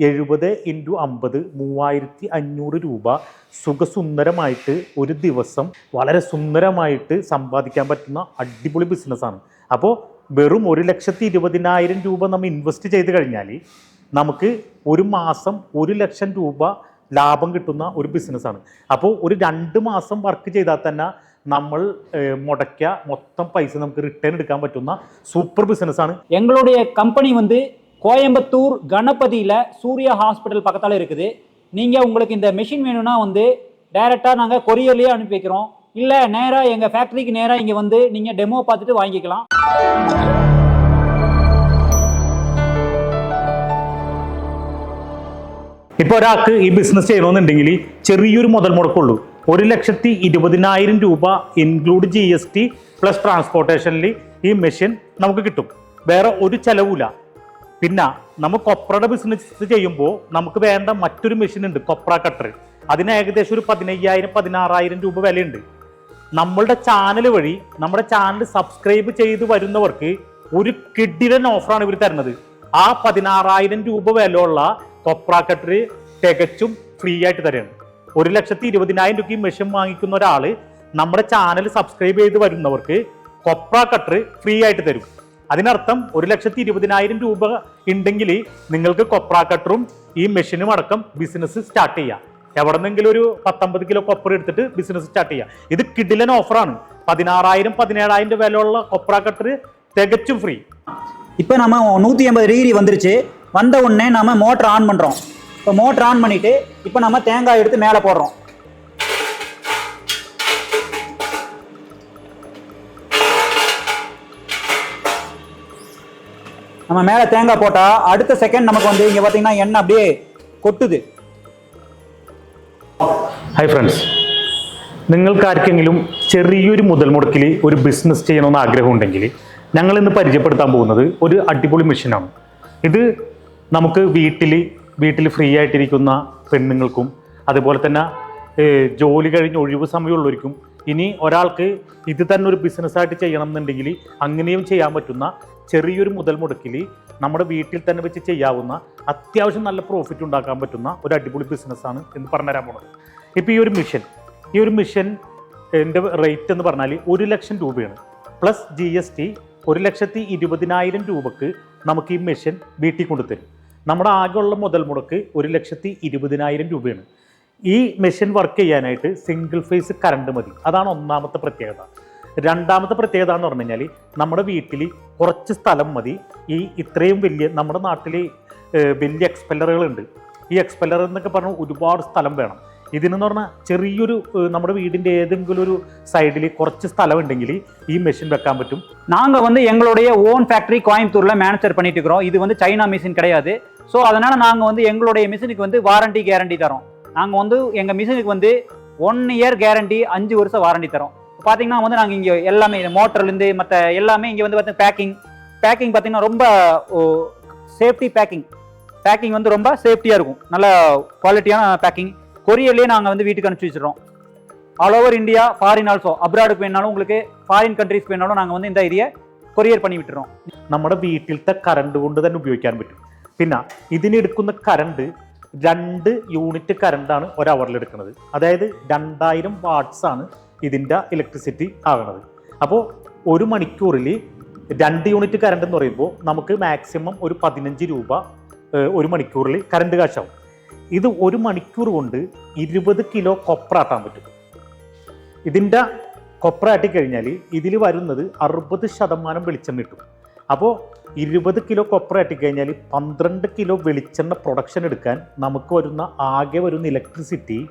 എഴുപത് ഇൻറ്റു അമ്പത് മൂവായിരത്തി അഞ്ഞൂറ് രൂപ സുഖസുന്ദരമായിട്ട് ഒരു ദിവസം വളരെ സുന്ദരമായിട്ട് സമ്പാദിക്കാൻ പറ്റുന്ന അടിപൊളി ബിസിനസ്സാണ് അപ്പോൾ വെറും ഒരു ലക്ഷത്തി ഇരുപതിനായിരം രൂപ നമ്മൾ ഇൻവെസ്റ്റ് ചെയ്ത് കഴിഞ്ഞാൽ നമുക്ക് ഒരു മാസം ഒരു ലക്ഷം രൂപ ലാഭം കിട്ടുന്ന ഒരു ബിസിനസ്സാണ് അപ്പോൾ ഒരു രണ്ട് മാസം വർക്ക് ചെയ്താൽ തന്നെ നമ്മൾ ഏഹ്, മുടക്കിയ മൊത്തം പൈസ നമുക്ക് റിട്ടേൺ എടുക്കാൻ പറ്റുന്ന സൂപ്പർ ബിസിനസ്സാണ് எங்களுடைய கம்பெனி வந்து கோயம்புத்தூர் கணபதியில் சூர்யா ஹாஸ்பிட்டல் பக்கத்தால் இருக்குது நீங்கள் உங்களுக்கு இந்த மெஷின் வேணும்னா வந்து டைரெக்டாக நாங்கள் கொரியர்லேயே அனுப்பி வைக்கிறோம் இல்லை நேராக எங்கள் ஃபேக்ட்ரிக்கு நேராக இங்கே வந்து நீங்கள் டெமோ பார்த்துட்டு வாங்கிக்கலாம் ഇപ്പോൾ ഒരാൾക്ക് ഈ ബിസിനസ് ചെയ്യണമെന്നുണ്ടെങ്കിൽ ചെറിയൊരു മുതൽ മുടക്കുള്ളൂ ഒരു ലക്ഷത്തി ഇരുപതിനായിരം രൂപ include G S T plus ട്രാൻസ്പോർട്ടേഷനിൽ ഈ മെഷീൻ നമുക്ക് കിട്ടും വേറെ ഒരു ചെലവുമില്ല പിന്നെ നമ്മൾ കൊപ്രയുടെ ബിസിനസ് ചെയ്യുമ്പോൾ നമുക്ക് വേണ്ട മറ്റൊരു മെഷീൻ ഉണ്ട് കൊപ്ര കട്ടർ അതിന് ഏകദേശം ഒരു പതിനയ്യായിരം പതിനാറായിരം രൂപ വിലയുണ്ട്. നമ്മളുടെ ചാനൽ വഴി നമ്മുടെ ചാനൽ സബ്സ്ക്രൈബ് ചെയ്ത് വരുന്നവർക്ക് ഒരു കിഡിലൻ ഓഫറാണ് ഇവർ തരുന്നത്. ആ പതിനാറായിരം രൂപ വിലയുള്ള കൊപ്ര കട്ടർ തികച്ചും ഫ്രീ ആയിട്ട് തരുകയാണ് ഒരു ലക്ഷത്തി ഇരുപതിനായിരം രൂപയ്ക്ക് മെഷീൻ വാങ്ങിക്കുന്ന ഒരാൾ നമ്മുടെ ചാനൽ സബ്സ്ക്രൈബ് ചെയ്ത് വരുന്നവർക്ക് കൊപ്ര കട്ടർ ഫ്രീ ആയിട്ട് തരും. അതിനർത്ഥം ഒരു ലക്ഷത്തി ഇരുപതിനായിരം രൂപ ഉണ്ടെങ്കിൽ നിങ്ങൾക്ക് കൊപ്ര കട്ടറും ഈ മെഷീനും അടക്കം ബിസിനസ് സ്റ്റാർട്ട് ചെയ്യാം എവിടെന്നെങ്കിലും ഒരു പത്തൊമ്പത് കിലോ കൊപ്ര എടുത്തിട്ട് ബിസിനസ് സ്റ്റാർട്ട് ചെയ്യാം ഇത് കിഡിലൻ ഓഫറാണ് പതിനാറായിരം പതിനേഴായിരം വിലയുള്ള കൊപ്ര കട്ടർ തികച്ചും ഫ്രീ இப்போ நம்ம நூற்றி ஐம்பது டிகிரி வந்துருச்சு வந்த உடனே நம்ம மோட்டர் ஆன் பண்ணுறோம் இப்போ மோட்டர் ஆன் பண்ணிவிட்டு இப்போ நம்ம தேங்காய் எடுத்து மேலே போடுறோம் நம்ம மேலே தேங்காய் போட்டால் அடுத்த செகண்ட் நமக்கு வந்து இங்கே பார்த்தீங்கன்னா எண்ணெய் அப்படியே கொட்டுது ഹായ് ഫ്രണ്ട്സ് നിങ്ങൾക്ക് ആർക്കെങ്കിലും ചെറിയൊരു മുതൽ മുടക്കിൽ ഒരു ബിസിനസ് ചെയ്യണമെന്ന് ആഗ്രഹമുണ്ടെങ്കിൽ ഞങ്ങൾ ഇന്ന് പരിചയപ്പെടുത്താൻ പോകുന്നത് ഒരു അടിപൊളി മെഷീനാണ് ഇത് നമുക്ക് വീട്ടിൽ വീട്ടിൽ ഫ്രീ ആയിട്ടിരിക്കുന്ന പെണ്ണുങ്ങൾക്കും അതുപോലെ തന്നെ ഏഹ്, ജോലി കഴിഞ്ഞ് ഒഴിവ് സമയമുള്ളവർക്കും ഇനി ഒരാൾക്ക് ഇത് തന്നെ ഒരു ബിസിനസ്സായിട്ട് ചെയ്യണം എന്നുണ്ടെങ്കിൽ അങ്ങനെയും ചെയ്യാൻ പറ്റുന്ന ചെറിയൊരു മുതൽ മുടക്കിൽ നമ്മുടെ വീട്ടിൽ തന്നെ വെച്ച് ചെയ്യാവുന്ന അത്യാവശ്യം നല്ല പ്രോഫിറ്റ് ഉണ്ടാക്കാൻ പറ്റുന്ന ഒരു അടിപൊളി ബിസിനസ്സാണ് എന്ന് പറഞ്ഞുതരാൻ പോണത്. ഇപ്പോൾ ഈ ഒരു മിഷൻ ഈ ഒരു മിഷൻ എന്റെ റേറ്റ് എന്ന് പറഞ്ഞാൽ ഒരു ലക്ഷം രൂപയാണ്. പ്ലസ് ജി എസ് ടി ഒരു ലക്ഷത്തി ഇരുപതിനായിരം രൂപക്ക് നമുക്ക് ഈ മെഷീൻ വീട്ടിൽ കൊണ്ടുതരും നമ്മുടെ ആകെയുള്ള മുതൽ മുടക്ക് ഒരു ലക്ഷത്തി ഇരുപതിനായിരം രൂപയാണ്. ഈ മെഷീൻ വർക്ക് ചെയ്യാനായിട്ട് സിംഗിൾ ഫേസ് കറണ്ട് മതി. അതാണ് ഒന്നാമത്തെ പ്രത്യേകത. രണ്ടാമത്തെ പ്രത്യേകത എന്ന് പറഞ്ഞു കഴിഞ്ഞാൽ നമ്മുടെ വീട്ടിൽ കുറച്ച് സ്ഥലം മതി ഈ ഇത്രയും വലിയ നമ്മുടെ നാട്ടിൽ ഏഹ്, വലിയ എക്സ്പെല്ലറുകളുണ്ട് ഈ എക്സ്പെല്ലർ എന്നൊക്കെ പറഞ്ഞാൽ ഒരുപാട് സ്ഥലം വേണം ഇതിനെന്ന് പറഞ്ഞാൽ ചെറിയൊരു ഏഹ്, നമ്മുടെ വീടിൻ്റെ ഏതെങ്കിലും ഒരു സൈഡിൽ കുറച്ച് സ്ഥലം ഉണ്ടെങ്കിൽ ഈ മെഷീൻ വെക്കാൻ പറ്റും நாங்கள் வந்து எங்களுடைய ஓன் ஃபேக்ட்ரி கோயம்புத்தூரில் மேனுஃபேக்சர் பண்ணிட்டு இருக்கிறோம் இது வந்து சைனா மிஷின் கிடையாது ஸோ அதனால் நாங்கள் வந்து எங்களுடைய மிஷினுக்கு வந்து வாரண்டி கேரண்டி தரோம் நாங்கள் வந்து எங்கள் மிஷினுக்கு வந்து ஒன் இயர் கேரண்டி அஞ்சு வருஷம் வாரண்டி தரோம் பார்த்தீங்கன்னா வந்து நாங்கள் இங்கே எல்லாமே மோட்டர்லேருந்து மற்ற எல்லாமே இங்கே வந்து பார்த்தீங்கன்னா பேக்கிங் பேக்கிங் பார்த்தீங்கன்னா ரொம்ப சேஃப்டி பேக்கிங் பேக்கிங் வந்து ரொம்ப சேஃப்டியாக இருக்கும் நல்ல குவாலிட்டியான பேக்கிங் கொரியர்லேயே நாங்கள் வந்து வீட்டுக்கு அனுப்பிச்சி வச்சிடுறோம் all over India foreign also அப்ராடுக்கு வேணாலும் உங்களுக்கு ஃபாரின் കൺട്രീസ് വേണാലും நாங்கள் வந்து இந்த ஏரியா கொரியர் பண்ணி விட்டுறோம் നമ്മുടെ വീട്ടിലത്തെ കറണ്ട് കൊണ്ട് തന്നെ ഉപയോഗിക്കാൻ പറ്റും പിന്നെ ഇതിനെടുക്കുന്ന കറണ്ട് രണ്ട് യൂണിറ്റ് കറണ്ടാണ് ഒരു അവറിൽ എടുക്കുന്നത് അതായത് രണ്ടായിരം വാട്ട്സ് ആണ് ഇതിന്റെ ഇലക്ട്രിസിറ്റി ആകണത്. അപ്പോൾ ഒരു മണിക്കൂറിൽ രണ്ട് യൂണിറ്റ് കറണ്ട് എന്ന് പറയുമ്പോൾ നമുക്ക് മാക്സിമം ഒരു പതിനഞ്ച് രൂപ ഒരു മണിക്കൂറിൽ കറണ്ട് കാശാവും. ഇത് ഒരു മണിക്കൂർ കൊണ്ട് ഇരുപത് കിലോ കൊപ്രാട്ടാൻ പറ്റും. ഇതിന്റെ കൊപ്രാട്ടി കഴിഞ്ഞാൽ ഇതിൽ വരുന്നത് അറുപത് ശതമാനം വെളിച്ചെണ്ണ കിട്ടും. അപ്പോൾ ഇരുപത് കിലോ കൊപ്ര ആട്ടിക്കഴിഞ്ഞാൽ പന്ത്രണ്ട് കിലോ വെളിച്ചെണ്ണ പ്രൊഡക്ഷൻ എടുക്കാൻ നമുക്ക് വരുന്ന ആകെ വരുന്ന ഇലക്ട്രിസിറ്റി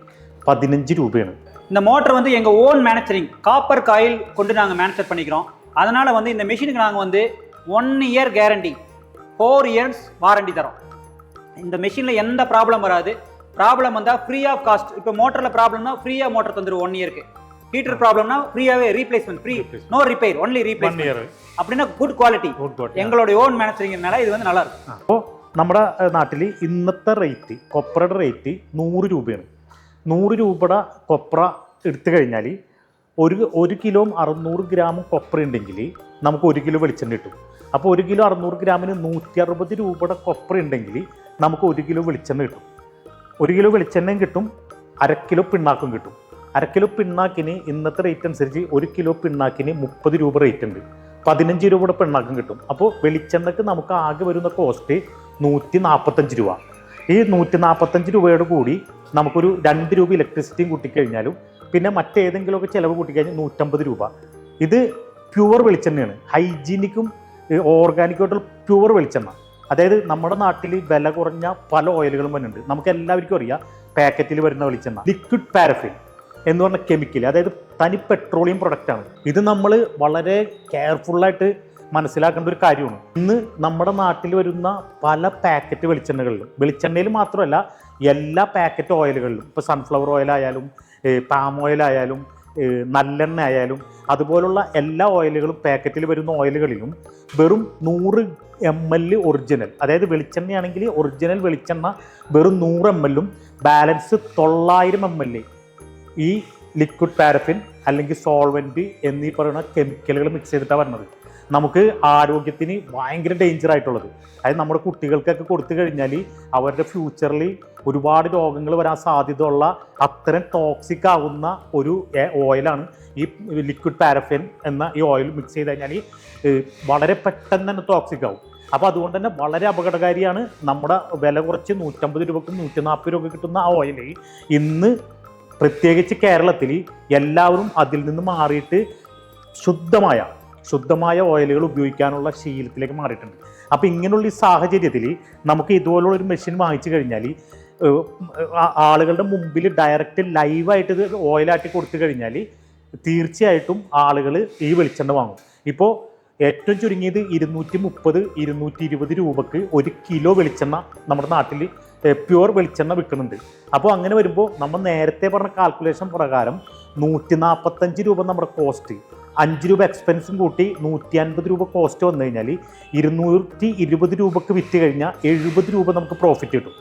പതിനഞ്ച് രൂപയാണ്. இந்த மோட்டர் வந்து எங்கள் ஓன் மேனுஃபேக்சரிங் காப்பர் காயில் கொண்டு நாங்கள் மேனுஃபேக்சர் பண்ணிக்கிறோம் அதனால் வந்து இந்த மிஷினுக்கு நாங்கள் வந்து one year guarantee four years warranty தரோம் இந்த மிஷினில் எந்த ப்ராப்ளம் வராது ப்ராப்ளம் வந்தால் ஃப்ரீ ஆஃப் காஸ்ட் இப்போ மோட்டரில் ப்ராப்ளம்னா ஃப்ரீயாக மோட்டர் தந்துடும் ஒன் இயருக்கு ஹீட்டர் ப்ராப்ளம்னா ஃப்ரீயாகவே replacement free no repair only one replacement year அப்படின்னா குட் குவாலிட்டி ഗുഡ് ഗുഡ് எங்களுடைய ஓன் மேனுஃபேக்சரிங்னால இது வந்து நல்லா இருக்கும் അപ്പോൾ നമ്മുടെ നാട്ടിൽ ഇന്നത്തെ റേറ്റ് കൊപ്രയുടെ റേറ്റ് നൂറ് രൂപയാണ് നൂറ് രൂപയുടെ കൊപ്ര എടുത്തു കഴിഞ്ഞാൽ ഒരു ഒരു കിലോ അറുന്നൂറ് ഗ്രാം കൊപ്ര ഉണ്ടെങ്കിൽ നമുക്ക് ഒരു കിലോ വെളിച്ചെണ്ണ കിട്ടും. അപ്പോൾ ഒരു കിലോ അറുന്നൂറ് ഗ്രാമിന് നൂറ്റി അറുപത് രൂപയുടെ കൊപ്ര ഉണ്ടെങ്കിൽ നമുക്ക് ഒരു കിലോ വെളിച്ചെണ്ണ കിട്ടും. ഒരു കിലോ വെളിച്ചെണ്ണയും കിട്ടും അര കിലോ പിണ്ണാക്കും കിട്ടും. അര കിലോ പിണ്ണാക്കിന് ഇന്നത്തെ റേറ്റ് അനുസരിച്ച് ഒരു കിലോ പിണ്ണാക്കിന് മുപ്പത് രൂപ റേറ്റ് ഉണ്ട്. പതിനഞ്ച് രൂപയുടെ പിണ്ണാക്കും കിട്ടും. അപ്പോൾ വെളിച്ചെണ്ണക്ക് നമുക്ക് ആകെ വരുന്ന കോസ്റ്റ് നൂറ്റി നാൽപ്പത്തഞ്ച് രൂപ. ഈ നൂറ്റി നാൽപ്പത്തഞ്ച് രൂപയോട് കൂടി നമുക്കൊരു രണ്ട് രൂപ ഇലക്ട്രിസിറ്റിയും കൂട്ടിക്കഴിഞ്ഞാലും പിന്നെ മറ്റേതെങ്കിലുമൊക്കെ ചിലവ് കൂട്ടിക്കഴിഞ്ഞാൽ നൂറ്റമ്പത് രൂപ. ഇത് പ്യുവർ വെളിച്ചെണ്ണയാണ്. ഹൈജീനിക്കും ഓർഗാനിക്കുമായിട്ടുള്ള പ്യുവർ വെളിച്ചെണ്ണ. അതായത് നമ്മുടെ നാട്ടിൽ വില കുറഞ്ഞ പല ഓയിലുകളും ഉണ്ട് നമുക്ക് എല്ലാവർക്കും അറിയാം പാക്കറ്റിൽ വരുന്ന വെളിച്ചെണ്ണ. ലിക്വിഡ് പാരഫിൻ എന്ന് പറഞ്ഞ കെമിക്കൽ അതായത് തനി പെട്രോളിയം പ്രൊഡക്റ്റാണ് ഇത് നമ്മൾ വളരെ കെയർഫുള്ളായിട്ട് മനസ്സിലാക്കേണ്ട ഒരു കാര്യമാണ്. ഇന്ന് നമ്മുടെ നാട്ടിൽ വരുന്ന പല പാക്കറ്റ് വെളിച്ചെണ്ണകളിലും വെളിച്ചെണ്ണയിൽ മാത്രമല്ല എല്ലാ പാക്കറ്റ് ഓയിലുകളിലും ഇപ്പോൾ സൺഫ്ലവർ ഓയിൽ ആയാലും പാം ഓയിൽ ആയാലും നല്ലെണ്ണ ആയാലും അതുപോലുള്ള എല്ലാ ഓയിലുകളും പാക്കറ്റിൽ വരുന്ന ഓയിലുകളിലും വെറും നൂറ് എം എൽ ഒറിജിനൽ അതായത് വെളിച്ചെണ്ണയാണെങ്കിൽ ഒറിജിനൽ വെളിച്ചെണ്ണ വെറും നൂറ് എം എല്ലും ബാലൻസ് തൊള്ളായിരം എം എൽ ഈ ലിക്വിഡ് പാരഫിൻ അല്ലെങ്കിൽ സോൾവെന്റ് എന്നീ പറയുന്ന കെമിക്കലുകൾ മിക്സ് ചെയ്തിട്ടാണ് വരുന്നത്. നമുക്ക് ആരോഗ്യത്തിന് ഭയങ്കര ഡേഞ്ചർ ആയിട്ടുള്ളത്. അതായത് നമ്മുടെ കുട്ടികൾക്കൊക്കെ കൊടുത്തു കഴിഞ്ഞാൽ അവരുടെ ഫ്യൂച്ചറിൽ ഒരുപാട് രോഗങ്ങൾ വരാൻ സാധ്യത ഉള്ള ടോക്സിക് ആവുന്ന ഒരു ഓയിലാണ് ഈ ലിക്വിഡ് പാരഫിൻ എന്ന ഈ ഓയിൽ മിക്സ് ചെയ്ത് കഴിഞ്ഞാൽ വളരെ പെട്ടെന്ന് തന്നെ ടോക്സിക് ആവും. അപ്പോൾ അതുകൊണ്ട് തന്നെ വളരെ അപകടകാരിയാണ് നമ്മുടെ വില കുറച്ച് നൂറ്റമ്പത് രൂപക്കും നൂറ്റി നാൽപ്പത് രൂപ കിട്ടുന്ന ആ ഓയിൽ ഇന്ന് പ്രത്യേകിച്ച് കേരളത്തിൽ എല്ലാവരും അതിൽ നിന്ന് മാറിയിട്ട് ശുദ്ധമായ ശുദ്ധമായ ഓയിലുകൾ ഉപയോഗിക്കാനുള്ള ശീലത്തിലേക്ക് മാറിയിട്ടുണ്ട്. അപ്പോൾ ഇങ്ങനെയുള്ള ഈ സാഹചര്യത്തിൽ നമുക്ക് ഇതുപോലുള്ള ഒരു മെഷീൻ വാങ്ങിച്ചു കഴിഞ്ഞാൽ ആളുകളുടെ മുമ്പിൽ ഡയറക്റ്റ് ലൈവായിട്ട് ഇത് ഓയിലാക്കി കൊടുത്തു കഴിഞ്ഞാൽ തീർച്ചയായിട്ടും ആളുകൾ ഈ വെളിച്ചെണ്ണ വാങ്ങും. ഇപ്പോൾ ഏറ്റവും ചുരുങ്ങിയത് ഇരുന്നൂറ്റി മുപ്പത് ഇരുന്നൂറ്റി ഇരുപത് രൂപക്ക് ഒരു കിലോ വെളിച്ചെണ്ണ നമ്മുടെ നാട്ടിൽ പ്യുവർ വെളിച്ചെണ്ണ വിൽക്കുന്നുണ്ട്. അപ്പോൾ അങ്ങനെ വരുമ്പോൾ നമ്മൾ നേരത്തെ പറഞ്ഞ കാൽക്കുലേഷൻ പ്രകാരം നൂറ്റി നാൽപ്പത്തഞ്ച് രൂപ നമ്മുടെ കോസ്റ്റ് അഞ്ച് രൂപ എക്സ്പെൻസും കൂട്ടി നൂറ്റി അൻപത് രൂപ കോസ്റ്റ് വന്നു കഴിഞ്ഞാൽ ഇരുന്നൂറ്റി ഇരുപത് രൂപക്ക് വിറ്റ് കഴിഞ്ഞാൽ എഴുപത് രൂപ നമുക്ക് പ്രോഫിറ്റ് കിട്ടും.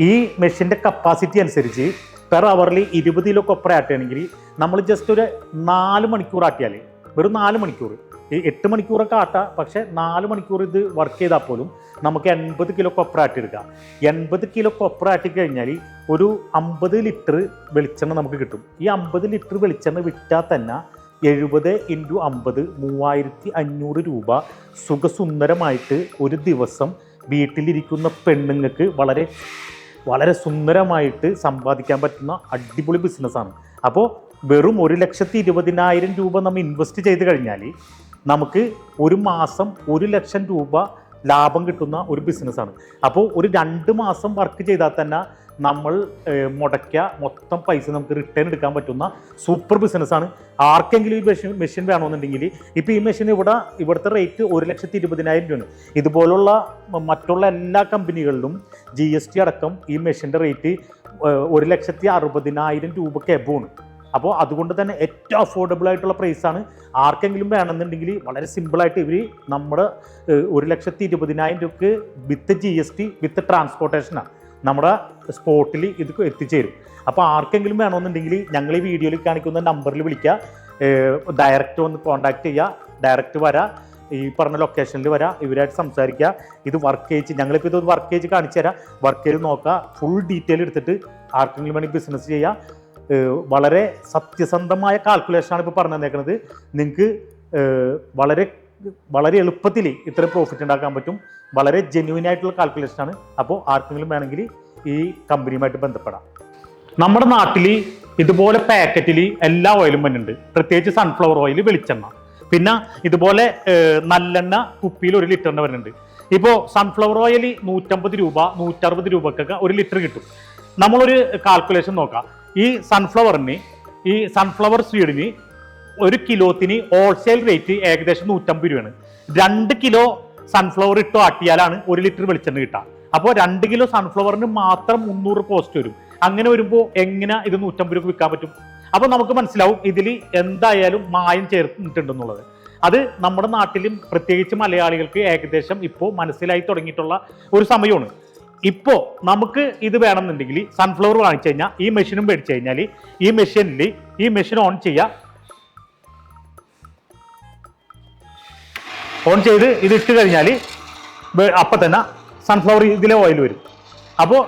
ഈ മെഷീന്റെ കപ്പാസിറ്റി അനുസരിച്ച് പെർ അവറിൽ ഇരുപത് കിലോ കൊപ്ര ആട്ടുകയാണെങ്കിൽ നമ്മൾ ജസ്റ്റ് ഒരു നാല് മണിക്കൂർ ആട്ടിയാൽ വെറും നാല് മണിക്കൂർ. ഈ എട്ട് മണിക്കൂറൊക്കെ ആട്ടാം പക്ഷേ നാല് മണിക്കൂർ ഇത് വർക്ക് ചെയ്താൽ പോലും നമുക്ക് എൺപത് കിലോ കൊപ്ര ആട്ടിയെടുക്കാം. എൺപത് കിലോ കൊപ്ര ആട്ടി കഴിഞ്ഞാൽ ഒരു അമ്പത് ലിറ്റർ വെളിച്ചെണ്ണ നമുക്ക് കിട്ടും. ഈ അമ്പത് ലിറ്റർ വെളിച്ചെണ്ണ വിറ്റാൽ തന്നെ എഴുപത് ഇന്റു അമ്പത് മൂവായിരത്തി അഞ്ഞൂറ് രൂപ സുഖസുന്ദരമായിട്ട് ഒരു ദിവസം വീട്ടിലിരിക്കുന്ന പെണ്ണുങ്ങൾക്ക് വളരെ വളരെ സുന്ദരമായിട്ട് സമ്പാദിക്കാൻ പറ്റുന്ന അടിപൊളി ബിസിനസ്സാണ്. അപ്പോൾ വെറും ഒരു ലക്ഷത്തി ഇരുപതിനായിരം രൂപ നമ്മൾ ഇൻവെസ്റ്റ് ചെയ്ത് കഴിഞ്ഞാൽ നമുക്ക് ഒരു മാസം ഒരു ലക്ഷം രൂപ ലാഭം കിട്ടുന്ന ഒരു ബിസിനസ്സാണ്. അപ്പോൾ ഒരു രണ്ട് മാസം വർക്ക് ചെയ്താൽ തന്നെ നമ്മൾ മുടക്കിയ മൊത്തം പൈസ നമുക്ക് റിട്ടേൺ എടുക്കാൻ പറ്റുന്ന സൂപ്പർ ബിസിനസ്സാണ് ആർക്കെങ്കിലും ഈ മെഷീൻ മെഷീൻ വേണമെന്നുണ്ടെങ്കിൽ ഇപ്പോൾ ഈ മെഷീൻ ഇവിടെ ഇവിടുത്തെ റേറ്റ് ഒരു ലക്ഷത്തി ഇരുപതിനായിരം രൂപയാണ്. ഇതുപോലുള്ള മറ്റുള്ള എല്ലാ കമ്പനികളിലും ജി എസ് ടി അടക്കം ഈ മെഷീന്റെ റേറ്റ് ഒരു ലക്ഷത്തി അറുപതിനായിരം രൂപയ്ക്ക് എബോണ് അപ്പോൾ അതുകൊണ്ട് തന്നെ ഏറ്റവും അഫോർഡബിൾ ആയിട്ടുള്ള പ്രൈസാണ് ആർക്കെങ്കിലും വേണമെന്നുണ്ടെങ്കിൽ വളരെ സിമ്പിളായിട്ട് ഇവർ നമ്മുടെ ഒരു ലക്ഷത്തി ഇരുപതിനായിരം രൂപക്ക് with G S T with ട്രാൻസ്പോർട്ടേഷനാണ് നമ്മുടെ സ്പോട്ടിൽ ഇത് എത്തിച്ചേരും. അപ്പോൾ ആർക്കെങ്കിലും വേണമെന്നുണ്ടെങ്കിൽ ഞങ്ങൾ ഈ വീഡിയോയിൽ കാണിക്കുന്ന നമ്പറിൽ വിളിക്കുക ഡയറക്റ്റ് ഒന്ന് കോൺടാക്ട് ചെയ്യുക ഡയറക്റ്റ് വരാം. ഈ പറഞ്ഞ ലൊക്കേഷനിൽ വരാം. ഇവരായിട്ട് സംസാരിക്കുക ഇത് വർക്ക് ചെയ്ച്ച് ഞങ്ങളിപ്പോൾ ഇത് വർക്ക് ചെയ്ത് കാണിച്ചു തരാം. വർക്ക് ചെയ്ത് നോക്കുക ഫുൾ ഡീറ്റെയിൽ എടുത്തിട്ട് ആർക്കെങ്കിലും വേണമെങ്കിൽ ബിസിനസ് ചെയ്യുക വളരെ സത്യസന്ധമായ കാൽക്കുലേഷനാണ് ഇപ്പോൾ പറഞ്ഞു തന്നേക്കുന്നത് നിങ്ങൾക്ക് വളരെ വളരെ എളുപ്പത്തിൽ ഇത്ര പ്രോഫിറ്റ് ഉണ്ടാക്കാൻ പറ്റും. വളരെ ജെന്യൂൻ ആയിട്ടുള്ള കാൽക്കുലേഷൻ ആണ്. അപ്പോൾ ആർക്കെങ്കിലും വേണമെങ്കിൽ ഈ കമ്പനിയുമായിട്ട് ബന്ധപ്പെടാം. നമ്മുടെ നാട്ടിൽ ഇതുപോലെ പാക്കറ്റിൽ എല്ലാ ഓയിലും വന്നിട്ടുണ്ട്. പ്രത്യേകിച്ച് സൺഫ്ലവർ ഓയിൽ വെളിച്ചെണ്ണ. പിന്നെ ഇതുപോലെ നല്ലെണ്ണ കുപ്പിയിൽ ഒരു ലിറ്ററിന് വരുന്നുണ്ട്. ഇപ്പോൾ സൺഫ്ലവർ ഓയിൽ നൂറ്റമ്പത് രൂപ നൂറ്ററുപത് രൂപക്കൊക്കെ ഒരു ലിറ്റർ കിട്ടും. നമ്മളൊരു കാൽക്കുലേഷൻ നോക്കാം. ഈ സൺഫ്ലവറിന് ഈ സൺഫ്ലവർ സീഡിന് ഒരു കിലോത്തിന് ഹോൾസെയിൽ റേറ്റ് ഏകദേശം നൂറ്റമ്പത് രൂപയാണ്. രണ്ട് കിലോ സൺഫ്ലവർ ഇട്ട് ആട്ടിയാലാണ് ഒരു ലിറ്റർ വെളിച്ചെണ്ണ കിട്ടുക. അപ്പോൾ രണ്ട് കിലോ സൺഫ്ലവറിന് മാത്രം മുന്നൂറ് കോസ്റ്റ് വരും. അങ്ങനെ വരുമ്പോൾ എങ്ങനെ ഇത് നൂറ്റമ്പത് രൂപ വിൽക്കാൻ പറ്റും? അപ്പോൾ നമുക്ക് മനസ്സിലാവും ഇതിൽ എന്തായാലും മായം ചേർത്തിട്ടുണ്ടെന്നുള്ളത് അത് നമ്മുടെ നാട്ടിലും പ്രത്യേകിച്ച് മലയാളികൾക്ക് ഏകദേശം ഇപ്പോൾ മനസ്സിലായി തുടങ്ങിയിട്ടുള്ള ഒരു സമയമാണ്. ഇപ്പോൾ നമുക്ക് ഇത് വേണമെന്നുണ്ടെങ്കിൽ സൺഫ്ലവർ വാങ്ങിച്ചു കഴിഞ്ഞാൽ ഈ മെഷീനും മേടിച്ചു കഴിഞ്ഞാൽ ഈ മെഷീനിൽ ഈ മെഷീൻ ഓൺ ചെയ്യുക ഓൺ ചെയ്ത് ഇത് ഇട്ട് കഴിഞ്ഞാൽ അപ്പം തന്നെ സൺഫ്ലവർ ഇതിലെ ഓയിൽ വരും. അപ്പോൾ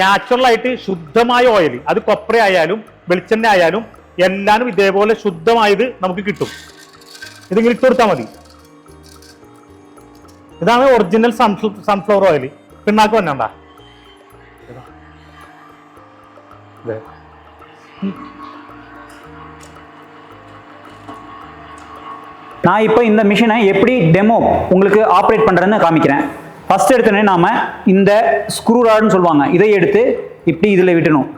നാച്ചുറലായിട്ട് ശുദ്ധമായ ഓയിൽ അത് കൊപ്ര ആയാലും വെളിച്ചെണ്ണ ആയാലും എല്ലാനും ഇതേപോലെ ശുദ്ധമായത് നമുക്ക് കിട്ടും. ഇതിങ്ങനെ ഇട്ട് കൊടുത്താൽ മതി. ഇതാണ് ഒറിജിനൽ സൺഫ്ലവർ ഓയിൽ പിണ്ണാക്ക് വന്നണ്ട நான் இப்போ இந்த மிஷினை எப்படி டெமோ உங்களுக்கு ஆப்ரேட் பண்ணுறேன்னு காமிக்கிறேன். ஃபஸ்ட் எடுத்தோடனே நாம் இந்த ஸ்க்ரூ ராடுன்னு சொல்லுவாங்க. இதை எடுத்து இப்படி இதில் விட்டணும்.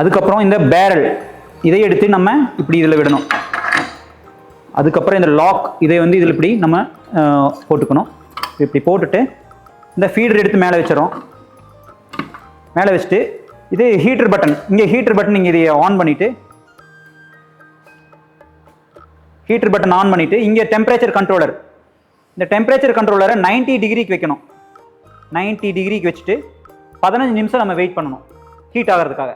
அதுக்கப்புறம் இந்த பேரல் இதை எடுத்து நம்ம இப்படி இதில் விடணும். அதுக்கப்புறம் இந்த லாக் இதை வந்து இதில் இப்படி நம்ம போட்டுக்கணும். இப்படி போட்டுட்டு இந்த ஃபீடர் எடுத்து மேலே வச்சிடறோம். மேலே வச்சுட்டு இது ஹீட்டர் பட்டன் இங்கே ஹீட்டர் பட்டன் நீங்கள் இதை ஆன் பண்ணிவிட்டு ஹீட்டர் பட்டன் ஆன் பண்ணிவிட்டு இங்கே டெம்பரேச்சர் கண்ட்ரோலர் இந்த டெம்பரேச்சர் கண்ட்ரோலரை 90 டிகிரிக்கு வைக்கணும். 90 டிகிரிக்கு வச்சுட்டு பதினஞ்சு நிமிஷம் நம்ம வெயிட் பண்ணணும். ஹீட் ஆகிறதுக்காக.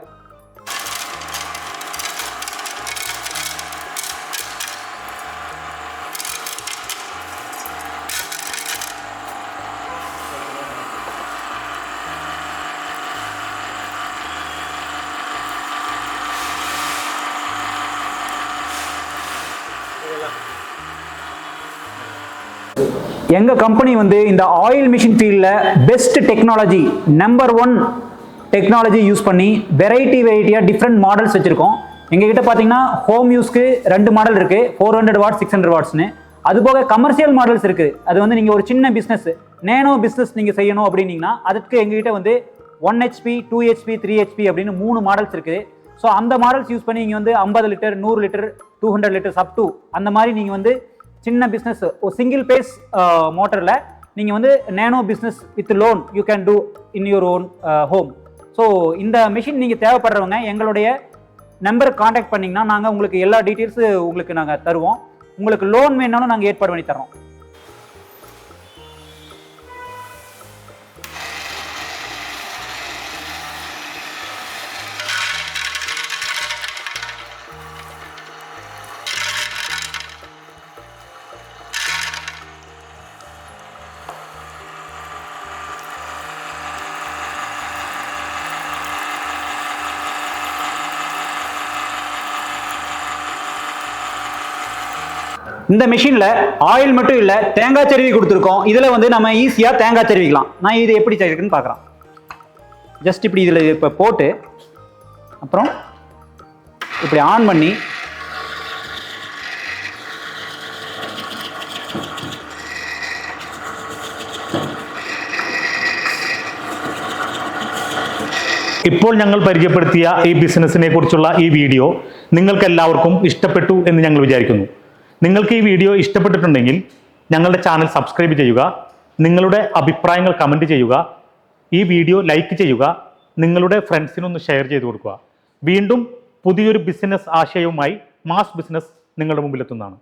எங்கள் கம்பெனி வந்து இந்த ஆயில் மிஷின் ஃபீல்டில் best technology number one technology use பண்ணி வெரைட்டி வெரைட்டியாக டிஃப்ரெண்ட் மாடல்ஸ் வச்சுருக்கோம். எங்ககிட்ட பார்த்தீங்கன்னா ஹோம் யூஸ்க்கு ரெண்டு மாடல் இருக்குது four hundred watts six hundred வாட்ஸ்னு அது போக கமர்ஷியல் மாடல்ஸ் இருக்குது அது வந்து நீங்கள் ஒரு சின்ன பிஸ்னஸ் நேனோ பிஸ்னஸ் நீங்கள் செய்யணும் அப்படின்னீங்கன்னா அதுக்கு எங்ககிட்ட வந்து one HP two HP three HP அப்படின்னு மூணு மாடல்ஸ் இருக்குது ஸோ அந்த மாடல்ஸ் யூஸ் பண்ணி நீங்கள் வந்து ஐம்பது லிட்டர் நூறு litre two hundred litres up to அந்த மாதிரி நீங்கள் வந்து சின்ன பிஸ்னஸ் ஒரு சிங்கிள் பேஸ் மோட்டரில் நீங்கள் வந்து nano business with loan you can do in your own home so இந்த மிஷின் நீங்கள் தேவைப்படுறவங்க எங்களுடைய நம்பர் காண்டாக்ட் பண்ணிங்கன்னா நாங்கள் உங்களுக்கு எல்லா டீட்டெயில்ஸு உங்களுக்கு நாங்கள் தருவோம். உங்களுக்கு லோன் வேணாலும் நாங்கள் ஏற்பாடு பண்ணி தரோம் இந்த மிஷினில் ஆயில் மட்டும் இல்லை தேங்காய் செருவி கொடுத்துருக்கோம் இதில் வந்து நம்ம ஈஸியாக தேங்காய் செருவிக்கலாம் நான் இது எப்படி செருவிக்குன்னு பார்க்குறேன் ஜஸ்ட் இப்படி இதில் இப்போ போட்டு அப்புறம் இப்படி ஆன் பண்ணி ഇപ്പോൾ ഞങ്ങൾ പരിചയപ്പെടുത്തിയ ഈ ബിസിനസ്സിനെ കുറിച്ചുള്ള ഈ വീഡിയോ നിങ്ങൾക്ക് എല്ലാവർക്കും ഇഷ്ടപ്പെട്ടു എന്ന് ഞങ്ങൾ വിചാരിക്കുന്നു നിങ്ങൾക്ക് ഈ വീഡിയോ ഇഷ്ടപ്പെട്ടിട്ടുണ്ടെങ്കിൽ ഞങ്ങളുടെ ചാനൽ സബ്സ്ക്രൈബ് ചെയ്യുക നിങ്ങളുടെ അഭിപ്രായങ്ങൾ കമന്റ് ചെയ്യുക ഈ വീഡിയോ ലൈക്ക് ചെയ്യുക നിങ്ങളുടെ ഫ്രണ്ട്സിനൊന്ന് ഷെയർ ചെയ്ത് കൊടുക്കുക. വീണ്ടും പുതിയൊരു ബിസിനസ് ആശയവുമായി മാസ് ബിസിനസ് നിങ്ങളുടെ മുമ്പിലെത്തുന്നതാണ്.